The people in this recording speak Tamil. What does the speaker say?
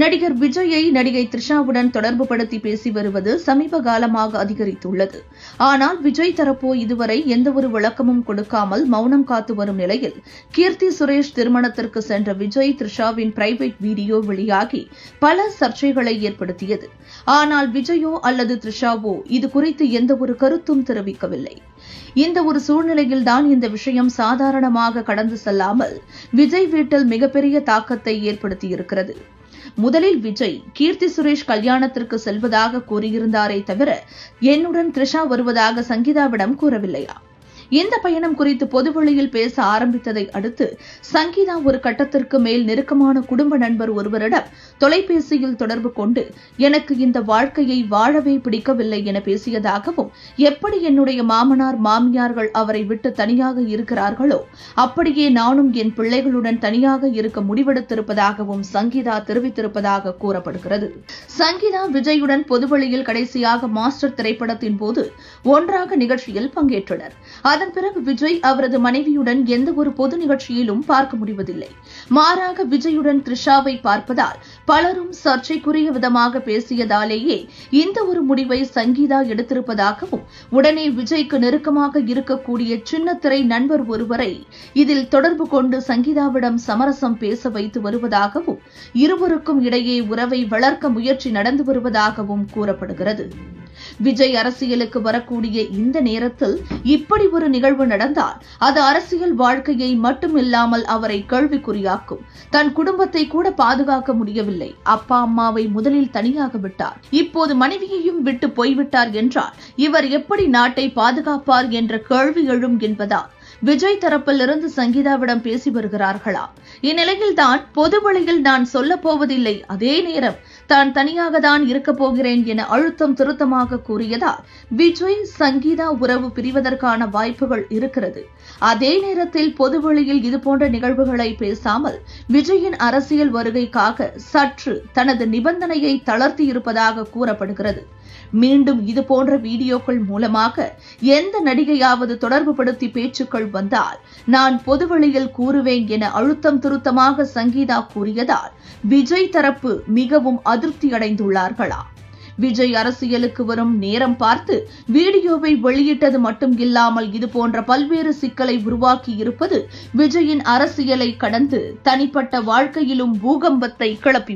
நடிகர் விஜயை நடிகை த்ரிஷாவுடன் தொடர்புபடுத்தி பேசி வருவது சமீப காலமாக அதிகரித்துள்ளது. ஆனால் விஜய் தரப்போ இதுவரை எந்தவொரு விளக்கமும் கொடுக்காமல் மௌனம் காத்து வரும் நிலையில் கீர்த்தி சுரேஷ் திருமணத்திற்கு சென்ற விஜய் த்ரிஷாவின் பிரைவேட் வீடியோ வெளியாகி பல சர்ச்சைகளை ஏற்படுத்தியது. ஆனால் விஜயோ அல்லது த்ரிஷாவோ இது குறித்து எந்தவொரு கருத்தும் தெரிவிக்கவில்லை. இந்த ஒரு சூழ்நிலையில்தான் இந்த விஷயம் சாதாரணமாக கடந்து செல்லாமல் விஜய் வீட்டில் மிகப்பெரிய தாக்கத்தை ஏற்படுத்தியிருக்கிறது. முதலில் விஜய் கீர்த்தி சுரேஷ் கல்யாணத்திற்கு செல்வதாக கூறியிருந்தாரே தவிர என்னுடன் த்ரிஷா வருவதாக சங்கீதாவிடம் கூறவில்லையா? இந்த பயணம் குறித்து பொதுவெளியில் பேச ஆரம்பித்ததை அடுத்து சங்கீதா ஒரு கட்டத்திற்கு மேல் நெருக்கமான குடும்ப நண்பர் ஒருவரிடம் தொலைபேசியில் தொடர்பு கொண்டு எனக்கு இந்த வாழ்க்கையை வாழவே பிடிக்கவில்லை என பேசியதாகவும் எப்படி என்னுடைய மாமனார் மாமியார்கள் அவரை விட்டு தனியாக இருக்கிறார்களோ அப்படியே நானும் என் பிள்ளைகளுடன் தனியாக இருக்க முடிவெடுத்திருப்பதாகவும் சங்கீதா தெரிவித்திருப்பதாக கூறப்படுகிறது. சங்கீதா விஜயுடன் பொதுவெளியில் கடைசியாக மாஸ்டர் திரைப்படத்தின் போது ஒன்றாக நிகழ்ச்சியில் பங்கேற்றனர். அதன் பிறகு விஜய் அவரது மனைவியுடன் எந்த ஒரு பொது நிகழ்ச்சியிலும் பார்க்க முடிவதில்லை. மாறாக விஜயுடன் த்ரிஷாவை பார்ப்பதால் பலரும் சர்ச்சைக்குரிய விதமாக பேசியதாலேயே இந்த ஒரு முடிவை சங்கீதா எடுத்திருப்பதாகவும் உடனே விஜய்க்கு நெருக்கமாக இருக்கக்கூடிய சின்னத்திரை நண்பர் ஒருவரை இதில் தொடர்பு கொண்டு சங்கீதாவிடம் சமரசம் பேச வைத்து வருவதாகவும் இருவருக்கும் இடையே உறவை வளர்க்க முயற்சி நடந்து வருவதாகவும் கூறப்படுகிறது. விஜய் அரசியலுக்கு வரக்கூடிய இந்த நேரத்தில் இப்படி ஒரு நிகழ்வு நடந்தால் அது அரசியல் வாழ்க்கையை மட்டுமில்லாமல் அவரை கேள்விக்குறியாக்கும். தன் குடும்பத்தை கூட பாதுகாக்க முடியவில்லை. அப்பா அம்மாவை முதலில் தனியாக விட்டார். இப்போது மனைவியையும் விட்டு போய்விட்டார் என்றால் இவர் எப்படி நாட்டை பாதுகாப்பார் என்ற கேள்வி எழும் என்பதால் விஜய் தரப்பிலிருந்து சங்கீதாவிடம் பேசி வருகிறார்களா? இந்நிலையில்தான் பொது வழியில் நான் சொல்லப் போவதில்லை. அதே நேரம் தான் தனியாக தான் இருக்கப் போகிறேன் என அழுத்தம் திருத்தமாக கூறியதால் விஜய் சங்கீதா உறவு பிரிவதற்கான வாய்ப்புகள் இருக்கிறது. அதே நேரத்தில் பொதுவெளியில் இதுபோன்ற நிகழ்வுகளை பேசாமல் விஜயின் அரசியல் வருகைக்காக சற்று தனது நிபந்தனையை தளர்த்தியிருப்பதாக கூறப்படுகிறது. மீண்டும் இதுபோன்ற வீடியோக்கள் மூலமாக எந்த நடிகையாவது தொடர்பு படுத்தி பேச்சுக்கள் வந்தால் நான் பொதுவெளியில் கூறுவேன் என அழுத்தம் திருத்தமாக சங்கீதா கூறியதால் விஜய் தரப்பு மிகவும் அதிருப்தியடைந்துள்ளார்களா? விஜய் அரசியலுக்கு வரும் நேரம் பார்த்து வீடியோவை வெளியிட்டது மட்டும் இல்லாமல் இதுபோன்ற பல்வேறு சிக்கலை உருவாக்கி இருப்பது விஜயின் அரசியலை கடந்து தனிப்பட்ட வாழ்க்கையிலும் பூகம்பத்தை கிளப்பி